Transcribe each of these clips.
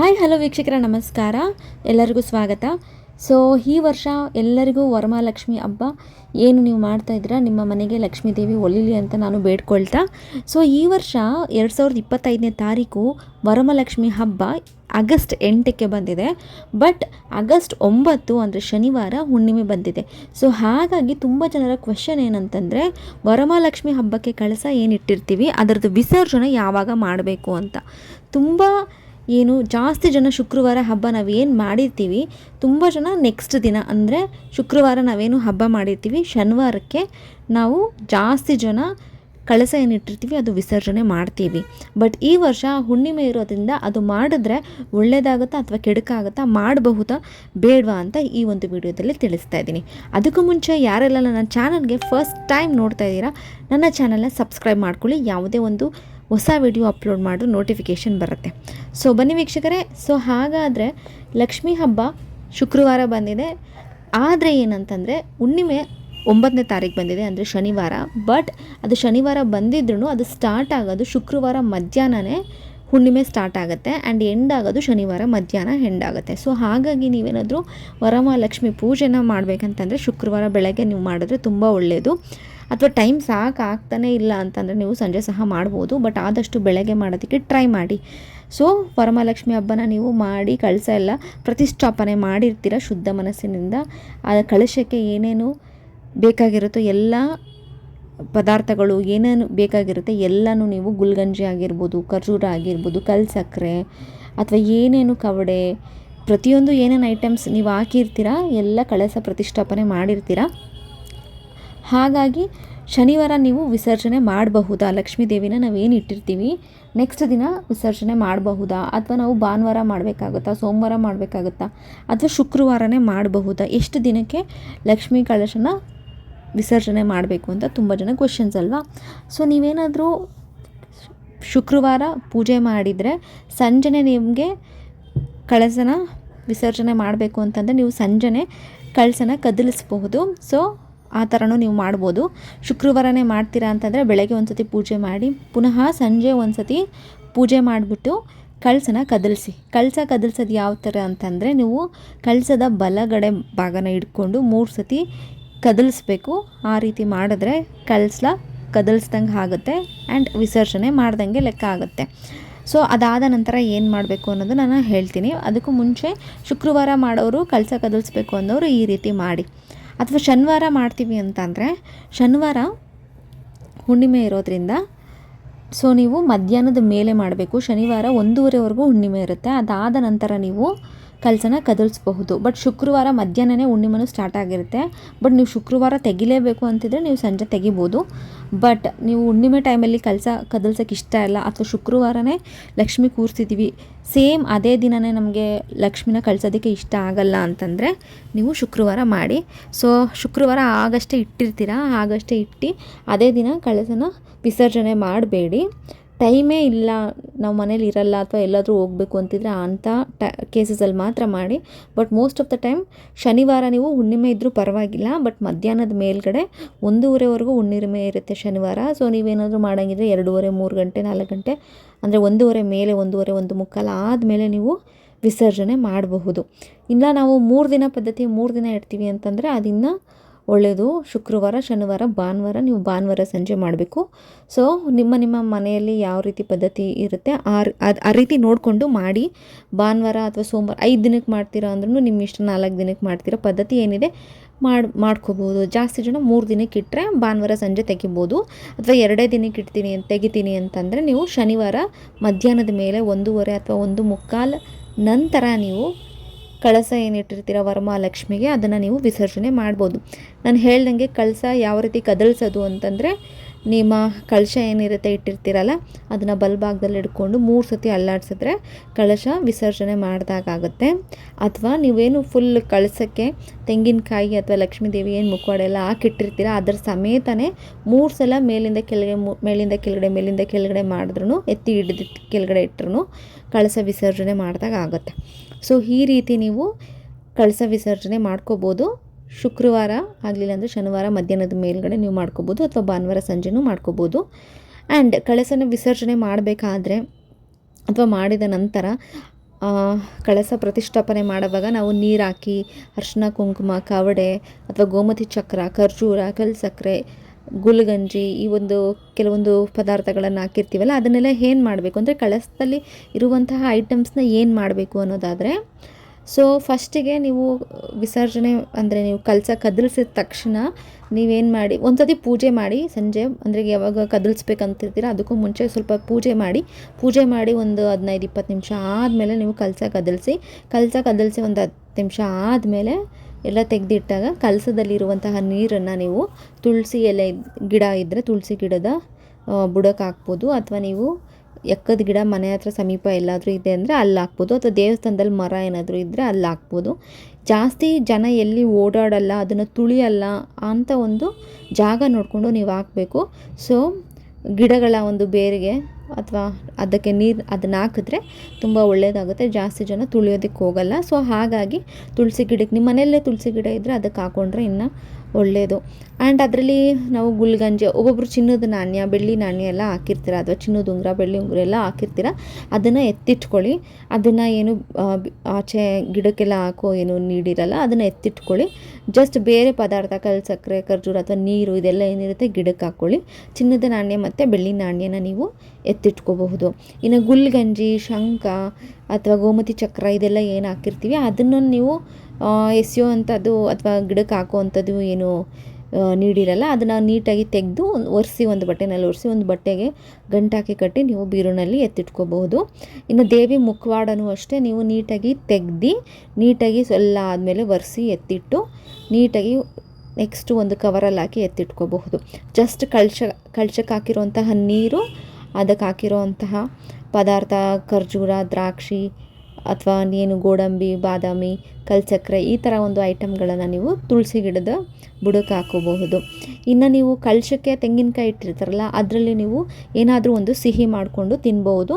Hi, hello ವೀಕ್ಷಕರ, ನಮಸ್ಕಾರ. ಎಲ್ಲರಿಗೂ ಸ್ವಾಗತ. ಸೊ ಈ ವರ್ಷ ಎಲ್ಲರಿಗೂ ವರಮಹಾಲಕ್ಷ್ಮಿ ಹಬ್ಬ. ಏನು ನೀವು ಮಾಡ್ತಾ ಇದ್ದೀರಾ? ನಿಮ್ಮ ಮನೆಗೆ ಲಕ್ಷ್ಮೀ ದೇವಿ ಒಲಿಲಿ ಅಂತ ನಾನು ಬೇಡ್ಕೊಳ್ತಾ. ಸೊ ಈ ವರ್ಷ ಎರಡು ಸಾವಿರದ ಇಪ್ಪತ್ತೈದನೇ ತಾರೀಕು ವರಮಹಾಲಕ್ಷ್ಮಿ ಹಬ್ಬ ಆಗಸ್ಟ್ ಎಂಟಕ್ಕೆ ಬಂದಿದೆ. ಬಟ್ ಆಗಸ್ಟ್ ಒಂಬತ್ತು ಅಂದರೆ ಶನಿವಾರ ಹುಣ್ಣಿಮೆ ಬಂದಿದೆ. ಸೊ ಹಾಗಾಗಿ ತುಂಬ ಜನರ ಕ್ವೆಶನ್ ಏನಂತಂದರೆ, ವರಮಹಾಲಕ್ಷ್ಮಿ ಹಬ್ಬಕ್ಕೆ ಕಳಸ ಏನಿಟ್ಟಿರ್ತೀವಿ ಅದರದ್ದು ವಿಸರ್ಜನೆ ಯಾವಾಗ ಮಾಡಬೇಕು ಅಂತ. ತುಂಬ ಏನು ಜಾಸ್ತಿ ಜನ ಶುಕ್ರವಾರ ಹಬ್ಬ ನಾವೇನು ಮಾಡಿರ್ತೀವಿ, ತುಂಬ ಜನ ನೆಕ್ಸ್ಟ್ ದಿನ ಅಂದರೆ ಶುಕ್ರವಾರ ನಾವೇನು ಹಬ್ಬ ಮಾಡಿರ್ತೀವಿ, ಶನಿವಾರಕ್ಕೆ ನಾವು ಜಾಸ್ತಿ ಜನ ಕಳಸ ಏನಿಟ್ಟಿರ್ತೀವಿ ಅದು ವಿಸರ್ಜನೆ ಮಾಡ್ತೀವಿ. ಬಟ್ ಈ ವರ್ಷ ಹುಣ್ಣಿಮೆ ಇರೋದ್ರಿಂದ ಅದು ಮಾಡಿದ್ರೆ ಒಳ್ಳೇದಾಗುತ್ತಾ ಅಥವಾ ಕೆಡುಕಾಗುತ್ತಾ ಮಾಡಬಹುದಾ ಬೇಡವಾ ಅಂತ ಈ ಒಂದು ವಿಡಿಯೋದಲ್ಲಿ ತಿಳಿಸ್ತಾ ಇದ್ದೀನಿ. ಅದಕ್ಕೂ ಮುಂಚೆ ಯಾರೆಲ್ಲ ನನ್ನ ಚಾನಲ್ಗೆ ಫಸ್ಟ್ ಟೈಮ್ ನೋಡ್ತಾ ಇದ್ದೀರಾ, ನನ್ನ ಚಾನಲ್ನ ಸಬ್ಸ್ಕ್ರೈಬ್ ಮಾಡ್ಕೊಳ್ಳಿ. ಯಾವುದೇ ಒಂದು ಹೊಸ ವಿಡಿಯೋ ಅಪ್ಲೋಡ್ ಮಾಡಿದ್ರು ನೋಟಿಫಿಕೇಷನ್ ಬರುತ್ತೆ. ಸೊ ಬನ್ನಿ ವೀಕ್ಷಕರೇ. ಸೊ ಹಾಗಾದರೆ ಲಕ್ಷ್ಮೀ ಹಬ್ಬ ಶುಕ್ರವಾರ ಬಂದಿದೆ. ಆದರೆ ಏನಂತಂದರೆ, ಹುಣ್ಣಿಮೆ ಒಂಬತ್ತನೇ ತಾರೀಕು ಬಂದಿದೆ ಅಂದರೆ ಶನಿವಾರ. ಬಟ್ ಅದು ಶನಿವಾರ ಬಂದಿದ್ರೂ ಅದು ಸ್ಟಾರ್ಟ್ ಆಗೋದು ಶುಕ್ರವಾರ ಮಧ್ಯಾಹ್ನನೇ ಹುಣ್ಣಿಮೆ ಸ್ಟಾರ್ಟ್ ಆಗುತ್ತೆ ಆ್ಯಂಡ್ ಎಂಡ್ ಆಗೋದು ಶನಿವಾರ ಮಧ್ಯಾಹ್ನ ಎಂಡ್ ಆಗುತ್ತೆ. ಸೊ ಹಾಗಾಗಿ ನೀವೇನಾದರೂ ವರಮಹಾಲಕ್ಷ್ಮಿ ಪೂಜೆನ ಮಾಡಬೇಕಂತಂದರೆ ಶುಕ್ರವಾರ ಬೆಳಗ್ಗೆ ನೀವು ಮಾಡಿದ್ರೆ ತುಂಬ ಒಳ್ಳೆಯದು ಅಥವಾ ಟೈಮ್ ಸಾಕು ಇಲ್ಲ ಅಂತಂದರೆ ನೀವು ಸಂಜೆ ಸಹ ಮಾಡ್ಬೋದು, ಬಟ್ ಆದಷ್ಟು ಬೆಳಗ್ಗೆ ಮಾಡೋದಕ್ಕೆ ಟ್ರೈ ಮಾಡಿ. ಸೊ ವರಮಹಾಲಕ್ಷ್ಮಿ ಹಬ್ಬನ ನೀವು ಮಾಡಿ, ಕಳಸ ಎಲ್ಲ ಪ್ರತಿಷ್ಠಾಪನೆ ಮಾಡಿರ್ತೀರ ಶುದ್ಧ ಮನಸ್ಸಿನಿಂದ. ಆ ಕಳಶಕ್ಕೆ ಏನೇನು ಬೇಕಾಗಿರುತ್ತೋ ಎಲ್ಲ ಪದಾರ್ಥಗಳು ಏನೇನು ಬೇಕಾಗಿರುತ್ತೆ ಎಲ್ಲನೂ ನೀವು ಗುಲ್ಗಂಜಿ ಆಗಿರ್ಬೋದು, ಖರ್ಜೂರ ಆಗಿರ್ಬೋದು ಕಲ್ ಸಕ್ಕರೆ ಅಥವಾ ಏನೇನು ಕವಡೆ, ಪ್ರತಿಯೊಂದು ಏನೇನು ಐಟಮ್ಸ್ ನೀವು ಹಾಕಿರ್ತೀರ, ಎಲ್ಲ ಕಳಸ ಪ್ರತಿಷ್ಠಾಪನೆ ಮಾಡಿರ್ತೀರ? ಹಾಗಾಗಿ ಶನಿವಾರ ನೀವು ವಿಸರ್ಜನೆ ಮಾಡಬಹುದಾ? ಲಕ್ಷ್ಮೀ ದೇವಿನ ನಾವೇನು ಇಟ್ಟಿರ್ತೀವಿ? ನೆಕ್ಸ್ಟ್ ದಿನ ವಿಸರ್ಜನೆ ಮಾಡಬಹುದಾ? ಅಥವಾ ನಾವು ಭಾನುವಾರ ಮಾಡಬೇಕಾಗುತ್ತಾ? ಸೋಮವಾರ ಮಾಡಬೇಕಾಗುತ್ತಾ? ಅಥವಾ ಶುಕ್ರವಾರನೇ ಮಾಡಬಹುದಾ? ಎಷ್ಟು ದಿನಕ್ಕೆ ಲಕ್ಷ್ಮೀ ಕಳಶನ ವಿಸರ್ಜನೆ ಮಾಡಬೇಕು ಅಂತ ತುಂಬ ಜನ ಕ್ವೆಶನ್ಸ್ ಅಲ್ವಾ? ಸೊ ನೀವೇನಾದರೂ ಶುಕ್ರವಾರ ಪೂಜೆ ಮಾಡಿದರೆ ಸಂಜೆನೆ ನಿಮಗೆ ಕಳಸನ ವಿಸರ್ಜನೆ ಮಾಡಬೇಕು ಅಂತಂದರೆ ನೀವು ಸಂಜೆನೆ ಕಳಸನ ಕದಲಿಸಬಹುದು. ಸೊ ಆ ಥರನೂ ನೀವು ಮಾಡ್ಬೋದು. ಶುಕ್ರವಾರನೇ ಮಾಡ್ತೀರಾ ಅಂತಂದರೆ ಬೆಳಗ್ಗೆ ಒಂದು ಸತಿ ಪೂಜೆ ಮಾಡಿ, ಪುನಃ ಸಂಜೆ ಒಂದು ಸತಿ ಪೂಜೆ ಮಾಡಿಬಿಟ್ಟು ಕಳಸನ ಕದಲಿಸಿ. ಕಳಸ ಕದಲ್ಸೋದು ಯಾವ ಥರ ಅಂತಂದರೆ ನೀವು ಕಳಸದ ಬಲಗಡೆ ಭಾಗನ ಇಟ್ಕೊಂಡು ಮೂರು ಸತಿ ಕದಲಿಸ್ಬೇಕು. ಆ ರೀತಿ ಮಾಡಿದ್ರೆ ಕಳಸ ಕದಲ್ಸ್ದಂಗೆ ಆಗುತ್ತೆ ಆ್ಯಂಡ್ ವಿಸರ್ಜನೆ ಮಾಡ್ದಂಗೆ ಲೆಕ್ಕ ಆಗುತ್ತೆ. ಸೊ ಅದಾದ ನಂತರ ಏನು ಮಾಡಬೇಕು ಅನ್ನೋದು ನಾನು ಹೇಳ್ತೀನಿ. ಅದಕ್ಕೂ ಮುಂಚೆ ಶುಕ್ರವಾರ ಮಾಡೋರು ಕಳಸ ಕದಲಿಸ್ಬೇಕು ಅನ್ನೋರು ಈ ರೀತಿ ಮಾಡಿ. ಅಥವಾ ಶನಿವಾರ ಮಾಡ್ತೀವಿ ಅಂತಂದರೆ, ಶನಿವಾರ ಹುಣ್ಣಿಮೆ ಇರೋದ್ರಿಂದ ಸೊ ನೀವು ಮಧ್ಯಾಹ್ನದ ಮೇಲೆ ಮಾಡಬೇಕು. ಶನಿವಾರ ಒಂದೂವರೆವರೆಗೂ ಹುಣ್ಣಿಮೆ ಇರುತ್ತೆ. ಅದಾದ ನಂತರ ನೀವು ಕಲಸನ ಕದಲ್ಸ್ಬಹುದು. ಬಟ್ ಶುಕ್ರವಾರ ಮಧ್ಯಾಹ್ನನೇ ಹುಣ್ಣಿಮೆನೂ ಸ್ಟಾರ್ಟ್ ಆಗಿರುತ್ತೆ. ಬಟ್ ನೀವು ಶುಕ್ರವಾರ ತೆಗಿಲೇಬೇಕು ಅಂತಿದ್ರೆ ನೀವು ಸಂಜೆ ತೆಗಿಬೋದು. ಬಟ್ ನೀವು ಹುಣ್ಣಿಮೆ ಟೈಮಲ್ಲಿ ಕಲಸ ಕದಲ್ಸೋಕ್ಕೆ ಇಷ್ಟ ಇಲ್ಲ. ಅಥವಾ ಶುಕ್ರವಾರನೇ ಲಕ್ಷ್ಮಿ ಕೂರಿಸಿದ್ದೀವಿ ಸೇಮ್ ಅದೇ ದಿನವೇ ನಮಗೆ ಲಕ್ಷ್ಮಿನ ಕಳ್ಸೋದಕ್ಕೆ ಇಷ್ಟ ಆಗಲ್ಲ ಅಂತಂದರೆ ನೀವು ಶುಕ್ರವಾರ ಮಾಡಿ. ಸೊ ಶುಕ್ರವಾರ ಆಗಷ್ಟೇ ಇಟ್ಟಿರ್ತೀರಾ? ಆಗಷ್ಟೇ ಇಟ್ಟು ಅದೇ ದಿನ ಕಳಸನ ವಿಸರ್ಜನೆ ಮಾಡಬೇಡಿ. ಟೈಮೇ ಇಲ್ಲ, ನಾವು ಮನೇಲಿ ಇರಲ್ಲ ಅಥವಾ ಎಲ್ಲಾದರೂ ಹೋಗಬೇಕು ಅಂತಿದ್ರೆ ಅಂಥ ಟ ಕೇಸಸಲ್ಲಿ ಮಾತ್ರ ಮಾಡಿ. But most of the time ಶನಿವಾರ ನೀವು ಹುಣ್ಣಿಮೆ ಇದ್ದರೂ ಪರವಾಗಿಲ್ಲ ಬಟ್ ಮಧ್ಯಾಹ್ನದ ಮೇಲ್ಗಡೆ ಒಂದೂವರೆವರೆಗೂ ಹುಣ್ಣಿಮೆ ಇರುತ್ತೆ ಶನಿವಾರ. ಸೊ ನೀವೇನಾದರೂ ಮಾಡೋಂಗಿದ್ರೆ ಎರಡೂವರೆ, ಮೂರು ಗಂಟೆ, ನಾಲ್ಕು ಗಂಟೆ, ಅಂದರೆ ಒಂದೂವರೆ ಮೇಲೆ, ಒಂದೂವರೆ, ಒಂದು ಮುಕ್ಕಾಲು ಆದಮೇಲೆ ನೀವು ವಿಸರ್ಜನೆ ಮಾಡಬಹುದು. ಇಲ್ಲ ನಾವು ಮೂರು ದಿನ ಪದ್ಧತಿ, ಮೂರು ದಿನ ಇಡ್ತೀವಿ ಅಂತಂದರೆ ಅದಿನ್ನು ಒಳ್ಳೆಯದು ಶುಕ್ರವಾರ, ಶನಿವಾರ, ಭಾನುವಾರ ನೀವು ಭಾನುವಾರ ಸಂಜೆ ಮಾಡಬೇಕು. ಸೊ ನಿಮ್ಮ ನಿಮ್ಮ ಮನೆಯಲ್ಲಿ ಯಾವ ರೀತಿ ಪದ್ಧತಿ ಇರುತ್ತೆ, ಆ ಆ ರೀತಿ ನೋಡಿಕೊಂಡು ಮಾಡಿ. ಭಾನುವಾರ ಅಥವಾ ಸೋಮವಾರ ಐದು ದಿನಕ್ಕೆ ಮಾಡ್ತೀರಾ ಅಂದ್ರೂ ನಿಮ್ಮ ಇಷ್ಟ ನಾಲ್ಕು ದಿನಕ್ಕೆ ಮಾಡ್ತೀರಾ. ಪದ್ಧತಿ ಏನಿದೆ, ಮಾಡಿ, ಮಾಡ್ಕೋಬೋದು. ಜಾಸ್ತಿ ಜನ ಮೂರು ದಿನಕ್ಕೆ ಇಟ್ಟರೆ ಭಾನುವಾರ ಸಂಜೆ ತೆಗಿಬೋದು. ಅಥವಾ ಎರಡೇ ದಿನಕ್ಕೆ ಇಡ್ತೀನಿ ತೆಗಿತೀನಿ ಅಂತಂದರೆ ನೀವು ಶನಿವಾರ ಮಧ್ಯಾಹ್ನದ ಮೇಲೆ ಒಂದೂವರೆ ಅಥವಾ ಒಂದು ಮುಕ್ಕಾಲು ನಂತರ ನೀವು ಕಳಸ ಏನಿಟ್ಟಿರ್ತೀರ ವರಮಹಾಲಕ್ಷ್ಮಿಗೆ, ಅದನ್ನು ನೀವು ವಿಸರ್ಜನೆ ಮಾಡ್ಬೋದು. ನಾನು ಹೇಳ್ದಂಗೆ ಕಳಸ ಯಾವ ರೀತಿ ಕದಲ್ಸೋದು ಅಂತಂದರೆ, ನಿಮ್ಮ ಕಳಶ ಏನಿರುತ್ತೆ ಇಟ್ಟಿರ್ತೀರಲ್ಲ, ಅದನ್ನು ಬಲ್ಭಾಗದಲ್ಲಿ ಇಟ್ಕೊಂಡು ಮೂರು ಸತಿ ಅಲ್ಲಾಡಿಸಿದ್ರೆ ಕಳಶ ವಿಸರ್ಜನೆ ಮಾಡಿದಾಗುತ್ತೆ ಅಥವಾ ನೀವೇನು ಫುಲ್ ಕಳಸಕ್ಕೆ ತೆಂಗಿನಕಾಯಿ ಅಥವಾ ಲಕ್ಷ್ಮೀ ದೇವಿ ಏನು ಮುಖವಾಡ ಎಲ್ಲ ಹಾಕಿಟ್ಟಿರ್ತೀರ, ಅದರ ಸಮೇತನೇ ಮೂರು ಸಲ ಮೇಲಿಂದ ಕೆಳಗೆ ಮೇಲಿಂದ ಕೆಳಗಡೆ ಮೇಲಿಂದ ಕೆಳಗಡೆ ಮಾಡಿದ್ರೂ ಎತ್ತಿ ಹಿಡಿದಿಟ್ಟು ಕೆಳಗಡೆ ಇಟ್ಟರು ಕಳಸ ವಿಸರ್ಜನೆ ಮಾಡಿದಾಗ ಆಗುತ್ತೆ. ಸೊ ಈ ರೀತಿ ನೀವು ಕಳಸ ವಿಸರ್ಜನೆ ಮಾಡ್ಕೋಬೋದು. ಶುಕ್ರವಾರ ಆಗಲಿಲ್ಲ ಅಂದರೆ ಶನಿವಾರ ಮಧ್ಯಾಹ್ನದ ಮೇಲುಗಡೆ ನೀವು ಮಾಡ್ಕೋಬೋದು ಅಥವಾ ಭಾನುವಾರ ಸಂಜೆನೂ ಮಾಡ್ಕೋಬೋದು. ಆ್ಯಂಡ್ ಕಳಸನ ವಿಸರ್ಜನೆ ಮಾಡಬೇಕಾದ್ರೆ ಅಥವಾ ಮಾಡಿದ ನಂತರ ಕಳಸ ಪ್ರತಿಷ್ಠಾಪನೆ ಮಾಡುವಾಗ ನಾವು ನೀರು ಹಾಕಿ ಅರ್ಶಿನ ಕುಂಕುಮ, ಕವಡೆ ಅಥವಾ ಗೋಮತಿ ಚಕ್ರ, ಖರ್ಜೂರ ಕಲ್ಸಕ್ಕರೆ ಗುಲ್ಗಂಜಿ ಈ ಒಂದು ಕೆಲವೊಂದು ಪದಾರ್ಥಗಳನ್ನು ಹಾಕಿರ್ತೀವಲ್ಲ, ಅದನ್ನೆಲ್ಲ ಏನು ಮಾಡಬೇಕು ಅಂದರೆ ಕಳಸದಲ್ಲಿ ಇರುವಂತಹ ಐಟಮ್ಸ್ನ ಏನು ಮಾಡಬೇಕು ಅನ್ನೋದಾದರೆ ಸೊ ಫಸ್ಟಿಗೆ ನೀವು ವಿಸರ್ಜನೆ ಅಂದರೆ ನೀವು ಕಲಸ ಕದಲಿಸಿದ ತಕ್ಷಣ ನೀವೇನು ಮಾಡಿ, ಒಂದ್ಸತಿ ಪೂಜೆ ಮಾಡಿ, ಸಂಜೆ ಅಂದರೆ ಯಾವಾಗ ಕದಲಿಸ್ಬೇಕಂತಿರ್ತೀರ ಅದಕ್ಕೂ ಮುಂಚೆ ಸ್ವಲ್ಪ ಪೂಜೆ ಮಾಡಿ ಪೂಜೆ ಮಾಡಿ ಒಂದು ಹದಿನೈದು ಇಪ್ಪತ್ತು ನಿಮಿಷ ಆದಮೇಲೆ ನೀವು ಕಲಸ ಕದಲಿಸಿ ಕಲಸ ಕದಲಿಸಿ ಒಂದು ಹತ್ತು ನಿಮಿಷ ಆದಮೇಲೆ ಎಲ್ಲ ತೆಗೆದಿಟ್ಟಾಗ ಕಲಸದಲ್ಲಿರುವಂತಹ ನೀರನ್ನು ನೀವು ತುಳಸಿ ಎಲೆ ಗಿಡ ಇದ್ದರೆ ತುಳಸಿ ಗಿಡದ ಬುಡಕ್ಕೆ ಹಾಕ್ಬೋದು. ಅಥವಾ ನೀವು ಎಕ್ಕದ ಗಿಡ ಮನೆ ಹತ್ರ ಸಮೀಪ ಎಲ್ಲಾದರೂ ಇದೆ ಅಂದರೆ ಅಲ್ಲಿ ಹಾಕ್ಬೋದು. ಅಥವಾ ದೇವಸ್ಥಾನದಲ್ಲಿ ಮರ ಏನಾದರೂ ಇದ್ದರೆ ಅಲ್ಲಿ ಹಾಕ್ಬೋದು. ಜಾಸ್ತಿ ಜನ ಎಲ್ಲಿ ಓಡಾಡಲ್ಲ, ಅದನ್ನು ತುಳಿಯಲ್ಲ ಅಂತ ಒಂದು ಜಾಗ ನೋಡಿಕೊಂಡು ನೀವು ಹಾಕಬೇಕು. ಸೊ ಗಿಡಗಳ ಒಂದು ಬೇರಿಗೆ ಅಥವಾ ಅದಕ್ಕೆ ನೀರು ಅದನ್ನ ಹಾಕಿದ್ರೆ ತುಂಬ ಒಳ್ಳೆಯದಾಗುತ್ತೆ ಜಾಸ್ತಿ ಜನ ತುಳಿಯೋದಕ್ಕೆ ಹೋಗಲ್ಲ. ಸೊ ಹಾಗಾಗಿ ತುಳಸಿ ಗಿಡಕ್ಕೆ ನಿಮ್ಮ ಮನೆಯಲ್ಲೇ ತುಳಸಿ ಗಿಡ ಇದ್ದರೆ ಅದಕ್ಕೆ ಹಾಕೊಂಡ್ರೆ ಇನ್ನೂ ಒಳ್ಳೆಯದು ಆ್ಯಂಡ್ ಅದರಲ್ಲಿ ನಾವು ಗುಲ್ಗಂಜಿ ಒಬ್ಬೊಬ್ಬರು ಚಿನ್ನದ ನಾಣ್ಯ, ಬೆಳ್ಳಿ ನಾಣ್ಯ ಎಲ್ಲ ಹಾಕಿರ್ತೀರ ಅಥವಾ ಚಿನ್ನದ ಉಂಗುರ, ಬೆಳ್ಳಿ ಉಂಗುರ ಎಲ್ಲ ಹಾಕಿರ್ತೀರ, ಅದನ್ನು ಎತ್ತಿಟ್ಕೊಳ್ಳಿ. ಅದನ್ನು ಏನು ಆಚೆ ಗಿಡಕ್ಕೆಲ್ಲ ಹಾಕೋ ಏನು ನೀಡಿರಲ್ಲ, ಅದನ್ನು ಎತ್ತಿಟ್ಕೊಳ್ಳಿ. ಜಸ್ಟ್ ಬೇರೆ ಪದಾರ್ಥ, ಕಲ್ಲು, ಸಕ್ಕರೆ, ಖರ್ಜೂರ ಅಥವಾ ನೀರು ಇದೆಲ್ಲ ಏನಿರುತ್ತೆ? ಗಿಡಕ್ಕೆ ಹಾಕ್ಕೊಳ್ಳಿ. ಚಿನ್ನದ ನಾಣ್ಯ ಮತ್ತು ಬೆಳ್ಳಿ ನಾಣ್ಯನ ನೀವು ಎತ್ತಿಟ್ಕೋಬಹುದು. ಇನ್ನು ಗುಲ್ಗಂಜಿ, ಶಂಖ ಅಥವಾ ಗೋಮತಿ ಚಕ್ರ ಇದೆಲ್ಲ ಏನು ಹಾಕಿರ್ತೀವಿ, ಅದನ್ನು ನೀವು ಎಸೆಯೋ ಅಂಥದ್ದು ಅಥವಾ ಗಿಡಕ್ಕೆ ಹಾಕೋ ಅಂಥದ್ದು ಏನು ನೀಡಿರಲ್ಲ, ಅದನ್ನು ನೀಟಾಗಿ ತೆಗೆದು ಒರೆಸಿ ಒಂದು ಬಟ್ಟೆನಲ್ಲಿ ಒರೆಸಿ ಒಂದು ಬಟ್ಟೆಗೆ ಗಂಟಾಕಿ ಕಟ್ಟಿ ನೀವು ಬೀರುನಲ್ಲಿ ಎತ್ತಿಟ್ಕೋಬಹುದು. ಇನ್ನು ದೇವಿ ಮುಖವಾಡನೂ ಅಷ್ಟೇ, ನೀವು ನೀಟಾಗಿ ತೆಗ್ದು, ನೀಟಾಗಿ ಎಲ್ಲ ಆದಮೇಲೆ ಒರೆಸಿ ಎತ್ತಿಟ್ಟು ನೀಟಾಗಿ ನೆಕ್ಸ್ಟ್ ಒಂದು ಕವರಲ್ಲಿ ಹಾಕಿ ಎತ್ತಿಟ್ಕೋಬಹುದು. ಜಸ್ಟ್ ಕಳ್ಶ ಕಳ್ಶಕ್ಕೆ ಹಾಕಿರುವಂತಹ ನೀರು, ಅದಕ್ಕೆ ಹಾಕಿರೋ ಅಂತಹ ಪದಾರ್ಥ, ಖರ್ಜೂರ, ದ್ರಾಕ್ಷಿ ಅಥವಾ ಏನು ಗೋಡಂಬಿ, ಬಾದಾಮಿ, ಕಲ್ಚಕ್ರೆ ಈ ಥರ ಒಂದು ಐಟಮ್ಗಳನ್ನು ನೀವು ತುಳಸಿ ಗಿಡದ ಬುಡಕ್ಕೆ ಹಾಕೋಬಹುದು. ಇನ್ನು ನೀವು ಕಲ್ಶಕ್ಕೆ ತೆಂಗಿನಕಾಯಿ ಇಟ್ಟಿರ್ತಾರಲ್ಲ, ಅದರಲ್ಲಿ ನೀವು ಏನಾದರೂ ಒಂದು ಸಿಹಿ ಮಾಡಿಕೊಂಡು ತಿನ್ಬೋದು.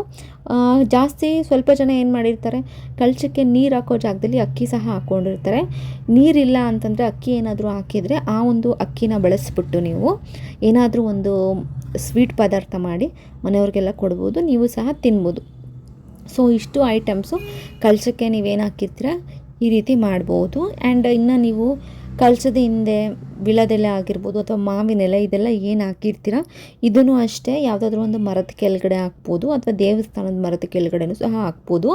ಜಾಸ್ತಿ ಸ್ವಲ್ಪ ಜನ ಏನು ಮಾಡಿರ್ತಾರೆ, ಕಲ್ಶಕ್ಕೆ ನೀರು ಹಾಕೋ ಜಾಗದಲ್ಲಿ ಅಕ್ಕಿ ಸಹ ಹಾಕ್ಕೊಂಡಿರ್ತಾರೆ ನೀರಿಲ್ಲ ಅಂತಂದರೆ ಅಕ್ಕಿ ಏನಾದರೂ ಹಾಕಿದರೆ ಆ ಒಂದು ಅಕ್ಕಿನ ಬಳಸಿಬಿಟ್ಟು ನೀವು ಏನಾದರೂ ಒಂದು ಸ್ವೀಟ್ ಪದಾರ್ಥ ಮಾಡಿ ಮನೆಯವ್ರಿಗೆಲ್ಲ ಕೊಡ್ಬೋದು, ನೀವು ಸಹ ತಿನ್ಬೋದು. ಸೊ ಇಷ್ಟು ಐಟಮ್ಸು ನೀವು ನೀವೇನು ಹಾಕಿರ್ತೀರ ಈ ರೀತಿ ಮಾಡ್ಬೋದು. ಆ್ಯಂಡ್ ಇನ್ನು ನೀವು ಕಲಸದ ಹಿಂದೆ ವಿಳದೆಲೆ ಆಗಿರ್ಬೋದು ಅಥವಾ ಮಾವಿನೆಲೆ ಇದೆಲ್ಲ ಏನು ಹಾಕಿರ್ತೀರ, ಇದನ್ನು ಅಷ್ಟೇ ಯಾವುದಾದ್ರೂ ಒಂದು ಮರದ ಕೆಳಗಡೆ ಹಾಕ್ಬೋದು ಅಥವಾ ದೇವಸ್ಥಾನದ ಮರದ ಕೆಳಗಡೆನೂ ಸಹ ಹಾಕ್ಬೋದು.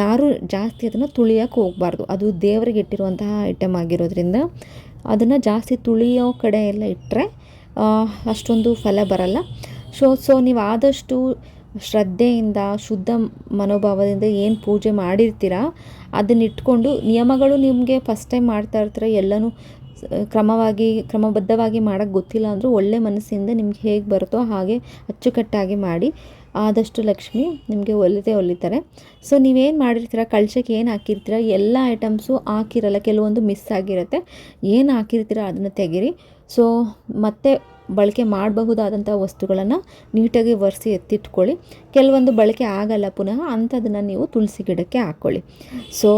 ಯಾರು ಜಾಸ್ತಿ ಅದನ್ನು ತುಳಿಯೋಕೆ ಹೋಗಬಾರ್ದು. ಅದು ದೇವರಿಗೆ ಇಟ್ಟಿರುವಂತಹ ಐಟಮ್ ಆಗಿರೋದ್ರಿಂದ ಅದನ್ನು ಜಾಸ್ತಿ ತುಳಿಯೋ ಕಡೆ ಎಲ್ಲ ಇಟ್ಟರೆ ಅಷ್ಟೊಂದು ಫಲ ಬರಲ್ಲ. ಸೊ ಸೊ ನೀವು ಆದಷ್ಟು ಶ್ರದ್ಧೆಯಿಂದ, ಶುದ್ಧ ಮನೋಭಾವದಿಂದ ಏನು ಪೂಜೆ ಮಾಡಿರ್ತೀರ? ಅದನ್ನ ಇಟ್ಕೊಂಡು ನಿಯಮಗಳು ನಿಮಗೆ ಫಸ್ಟ್ ಟೈಮ್ ಮಾಡ್ತಾ ಇರ್ತಾರೆ? ಎಲ್ಲನೂ ಕ್ರಮವಾಗಿ, ಕ್ರಮಬದ್ಧವಾಗಿ ಮಾಡೋಕ್ಕೆ ಗೊತ್ತಿಲ್ಲ ಅಂದರೂ ಒಳ್ಳೆ ಮನಸ್ಸಿಂದ ನಿಮ್ಗೆ ಹೇಗೆ ಬರುತ್ತೋ ಹಾಗೆ ಅಚ್ಚುಕಟ್ಟಾಗಿ ಮಾಡಿ ಆದಷ್ಟು ಲಕ್ಷ್ಮಿ ನಿಮಗೆ ಒಲಿದೇ ಒಲಿತಾರೆ. ಸೊ ನೀವೇನು ಮಾಡಿರ್ತೀರ? ಕಳ್ಸಕ್ಕೆ ಏನು ಹಾಕಿರ್ತೀರ? ಎಲ್ಲ ಐಟಮ್ಸು ಹಾಕಿರಲ್ಲ, ಕೆಲವೊಂದು ಮಿಸ್ ಆಗಿರುತ್ತೆ. ಏನು ಹಾಕಿರ್ತೀರ? ಅದನ್ನು ತೆಗೀರಿ. ಸೊ ಮತ್ತೆ ಬಳಕೆ ಮಾಡಬಹುದಾದಂಥ ವಸ್ತುಗಳನ್ನು ನೀಟಾಗಿ ಒರೆಸಿ ಎತ್ತಿಟ್ಕೊಳ್ಳಿ. ಕೆಲವೊಂದು ಬಳಕೆ ಆಗಲ್ಲ ಪುನಃ ಅಂಥದನ್ನು ನೀವು ತುಳಸಿ ಗಿಡಕ್ಕೆ ಹಾಕ್ಕೊಳ್ಳಿ. ಸೊ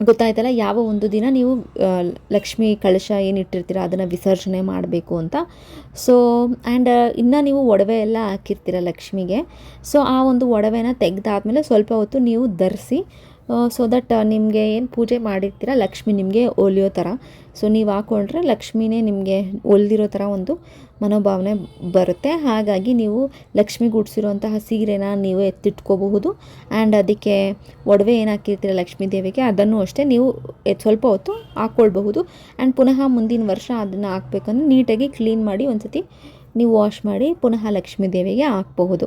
ಗೊತ್ತಾಯ್ತಲ್ಲ, ಯಾವ ಒಂದು ದಿನ ನೀವು ಲಕ್ಷ್ಮಿ ಕಳಶ ಏನಿಟ್ಟಿರ್ತೀರ ಅದನ್ನು ವಿಸರ್ಜನೆ ಮಾಡಬೇಕು ಅಂತ. ಸೊ ಆ್ಯಂಡ್ ಇನ್ನು ನೀವು ಒಡವೆ ಎಲ್ಲ ಹಾಕಿರ್ತೀರ ಲಕ್ಷ್ಮಿಗೆ. ಸೊ ಆ ಒಂದು ಒಡವೆನ ತೆಗೆದಾದ್ಮೇಲೆ ಸ್ವಲ್ಪ ಹೊತ್ತು ನೀವು ಧರಿಸಿ ಸೊ ದಟ್ ನಿಮಗೆ ಏನು ಪೂಜೆ ಮಾಡಿರ್ತೀರ? ಲಕ್ಷ್ಮಿ ನಿಮಗೆ ಒಲಿಯೋ ಥರ ಸೊ ನೀವು ಹಾಕ್ಕೊಂಡ್ರೆ ಲಕ್ಷ್ಮಿನೇ ನಿಮಗೆ ಒಲ್ದಿರೋ ಥರ ಒಂದು ಮನೋಭಾವನೆ ಬರುತ್ತೆ. ಹಾಗಾಗಿ ನೀವು ಲಕ್ಷ್ಮಿ ಗುಡಿಸಿರುವಂತಹ ಸೀರೆನ ನೀವು ಎತ್ತಿಟ್ಕೋಬಹುದು. ಆ್ಯಂಡ್ ಅದಕ್ಕೆ ಒಡವೆ ಏನು ಹಾಕಿರ್ತೀರ ಲಕ್ಷ್ಮೀ ದೇವಿಗೆ? ಅದನ್ನು ಅಷ್ಟೇ ನೀವು ಸ್ವಲ್ಪ ಹೊತ್ತು ಹಾಕ್ಕೊಳ್ಬಹುದು ಆ್ಯಂಡ್ ಪುನಃ ಮುಂದಿನ ವರ್ಷ ಅದನ್ನು ಹಾಕ್ಬೇಕಂದ್ರೆ ನೀಟಾಗಿ ಕ್ಲೀನ್ ಮಾಡಿ ಒಂದ್ಸತಿ ನೀವು ವಾಶ್ ಮಾಡಿ ಪುನಃ ಲಕ್ಷ್ಮೀ ದೇವಿಗೆ ಹಾಕ್ಬಹುದು.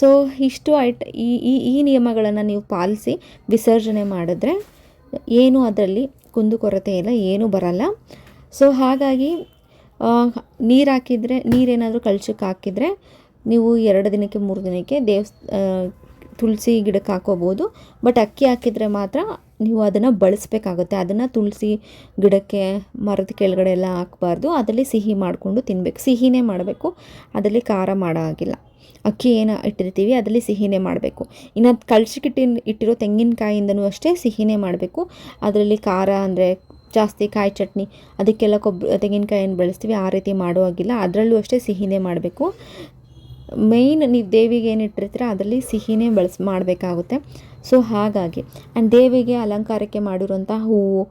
ಸೊ ಇಷ್ಟು ಐಟ್ ಈ ಈ ನಿಯಮಗಳನ್ನು ನೀವು ಪಾಲಿಸಿ ವಿಸರ್ಜನೆ ಮಾಡಿದ್ರೆ ಏನು ಅದರಲ್ಲಿ ಕುಂದುಕೊರತೆ ಇಲ್ಲ, ಏನೂ ಬರಲ್ಲ. ಸೊ ಹಾಗಾಗಿ ನೀರು ಹಾಕಿದರೆ ನೀರೇನಾದರೂ ಕಲ್ಚಕ್ಕೆ ಹಾಕಿದರೆ ನೀವು ಎರಡು ದಿನಕ್ಕೆ, ಮೂರು ದಿನಕ್ಕೆ ದೇವಸ್ ತುಳಸಿ ಗಿಡಕ್ಕೆ ಹಾಕೋಬೋದು. ಬಟ್ ಅಕ್ಕಿ ಹಾಕಿದರೆ ಮಾತ್ರ ನೀವು ಅದನ್ನು ಬಳಸಬೇಕಾಗುತ್ತೆ. ಅದನ್ನು ತುಳಸಿ ಗಿಡಕ್ಕೆ ಮರದ ಕೆಳಗಡೆ ಎಲ್ಲ ಹಾಕಬಾರ್ದು. ಅದರಲ್ಲಿ ಸಿಹಿ ಮಾಡಿಕೊಂಡು ತಿನ್ನಬೇಕು ಸಿಹಿನೇ ಮಾಡಬೇಕು. ಅದರಲ್ಲಿ ಖಾರ ಮಾಡೋ ಹಾಗಿಲ್ಲ ಅಕ್ಕಿ ಏನು ಇಟ್ಟಿರ್ತೀವಿ, ಅದರಲ್ಲಿ ಸಿಹಿನೇ ಮಾಡಬೇಕು. ಇನ್ನು ಕಳ್ಸಿಕಿಟ್ಟಿ ಇಟ್ಟಿರೋ ತೆಂಗಿನಕಾಯಿಂದನೂ ಅಷ್ಟೇ ಸಿಹಿನೇ ಮಾಡಬೇಕು. ಅದರಲ್ಲಿ ಖಾರ ಅಂದರೆ ಜಾಸ್ತಿ ಕಾಯಿ ಚಟ್ನಿ, ಅದಕ್ಕೆಲ್ಲ ಕೊಬ್ಬರಿ ತೆಂಗಿನಕಾಯಿಯನ್ನು ಬಳಸ್ತೀವಿ. ಆ ರೀತಿ ಮಾಡೋ ಹಾಗಿಲ್ಲ ಅದರಲ್ಲೂ ಅಷ್ಟೇ ಸಿಹಿನೇ ಮಾಡಬೇಕು. ಮೇಯ್ನ್ ನೀವು ದೇವಿಗೆ ಏನು ಇಟ್ಟಿರ್ತೀರ ಅದರಲ್ಲಿ ಸಿಹಿನೇ ಬಳಸಿ, ಮಾಡಬೇಕಾಗುತ್ತೆ. ಸೊ ಹಾಗಾಗಿ ಆ್ಯಂಡ್ ದೇವಿಗೆ ಅಲಂಕಾರಕ್ಕೆ ಮಾಡಿರುವಂಥ ಹೂವು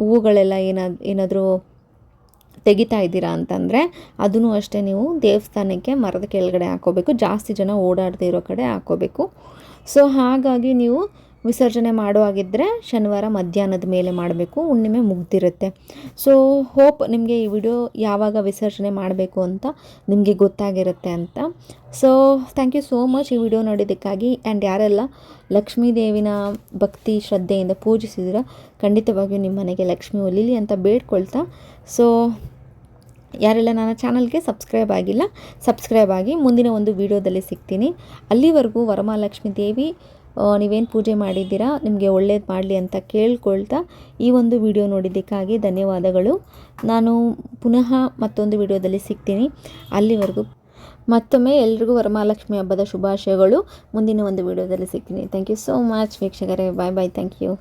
ಹೂವುಗಳೆಲ್ಲ ಏನಾದ ಏನಾದರೂ ತೆಗಿತಾ ಇದ್ದೀರಾ ಅಂತಂದರೆ ಅದನ್ನು ಅಷ್ಟೇ ನೀವು ದೇವಸ್ಥಾನಕ್ಕೆ ಮರದ ಕೆಳಗಡೆ ಹಾಕೋಬೇಕು. ಜಾಸ್ತಿ ಜನ ಓಡಾಡದೇ ಇರೋ ಕಡೆ ಹಾಕೋಬೇಕು. ಸೊ ಹಾಗಾಗಿ ನೀವು ವಿಸರ್ಜನೆ ಮಾಡುವಾಗಿದ್ದರೆ ಶನಿವಾರ ಮಧ್ಯಾಹ್ನದ ಮೇಲೆ ಮಾಡಬೇಕು, ಹುಣ್ಣಿಮೆ ಮುಗ್ದಿರುತ್ತೆ. ಸೊ ಹೋಪ್ ನಿಮಗೆ ಈ ವಿಡಿಯೋ ಯಾವಾಗ ವಿಸರ್ಜನೆ ಮಾಡಬೇಕು ಅಂತ ನಿಮಗೆ ಗೊತ್ತಾಗಿರುತ್ತೆ ಅಂತ. So thank you so much ಈ ವಿಡಿಯೋ ನೋಡಿದ್ದಕ್ಕಾಗಿ. ಆ್ಯಂಡ್ ಯಾರೆಲ್ಲ ಲಕ್ಷ್ಮೀ ದೇವಿನ ಭಕ್ತಿ ಶ್ರದ್ಧೆಯಿಂದ ಪೂಜಿಸಿದ್ರೆ, ಖಂಡಿತವಾಗಿಯೂ ನಿಮ್ಮ ಮನೆಗೆ ಲಕ್ಷ್ಮಿ ಒಲಿಲಿ ಅಂತ ಬೇಡ್ಕೊಳ್ತಾ. ಸೊ ಯಾರೆಲ್ಲ ನನ್ನ ಚಾನಲ್ಗೆ ಸಬ್ಸ್ಕ್ರೈಬ್ ಆಗಿಲ್ಲ, ಸಬ್ಸ್ಕ್ರೈಬ್ ಆಗಿ ಮುಂದಿನ ಒಂದು ವಿಡಿಯೋದಲ್ಲಿ ಸಿಗ್ತೀನಿ. ಅಲ್ಲಿವರೆಗೂ ವರಮಹಾಲಕ್ಷ್ಮಿ ದೇವಿ ನೀವೇನು ಪೂಜೆ ಮಾಡಿದ್ದೀರಾ? ನಿಮಗೆ ಒಳ್ಳೇದು ಮಾಡಲಿ ಅಂತ ಕೇಳ್ಕೊಳ್ತಾ ಈ ಒಂದು ವಿಡಿಯೋ ನೋಡಿದ್ದಕ್ಕಾಗಿ ಧನ್ಯವಾದಗಳು. ನಾನು ಪುನಃ ಮತ್ತೊಂದು ವಿಡಿಯೋದಲ್ಲಿ ಸಿಗ್ತೀನಿ. ಅಲ್ಲಿವರೆಗೂ ಮತ್ತೊಮ್ಮೆ ಎಲ್ರಿಗೂ ವರಮಹಾಲಕ್ಷ್ಮಿ ಹಬ್ಬದ ಶುಭಾಶಯಗಳು. ಮುಂದಿನ ಒಂದು ವಿಡಿಯೋದಲ್ಲಿ ಸಿಗ್ತೀನಿ. ಥ್ಯಾಂಕ್ ಯು ಸೋ ಮಚ್ ವೀಕ್ಷಕರೇ. ಬಾಯ್ ಬಾಯ್ ಥ್ಯಾಂಕ್ ಯು